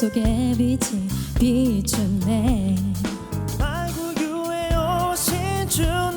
속에 빛이 비추네 알고 유해 오신 주.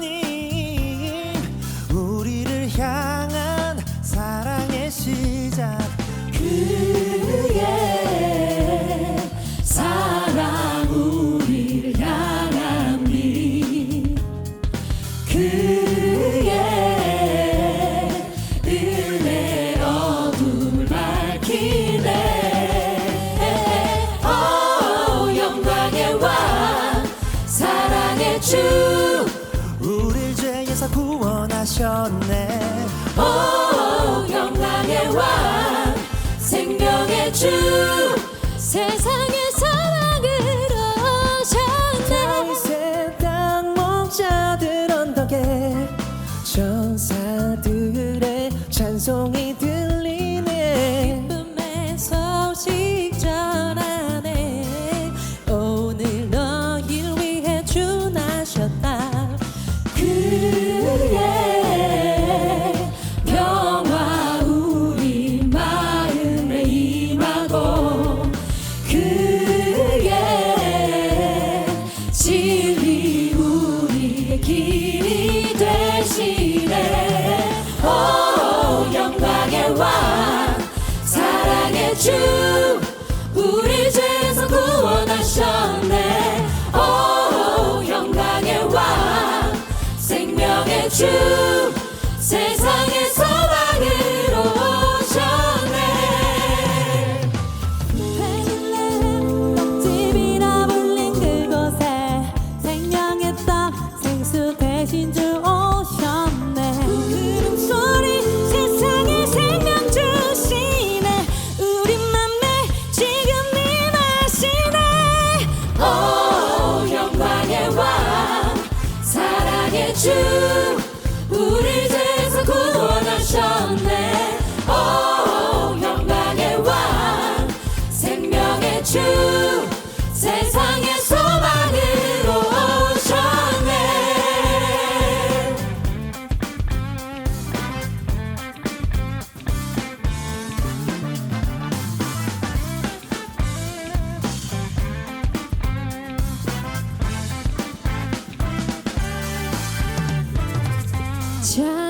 하셨네. 오 영광의 왕 생명의 주 세상의 사랑을 오셨네. 다윗의 땅 목자들 언덕에 천사들의 찬송이 들리네. 기쁨의 소식 전하네. 오늘 너희 위해 주나셨다. 그 ti. 대신 주 자.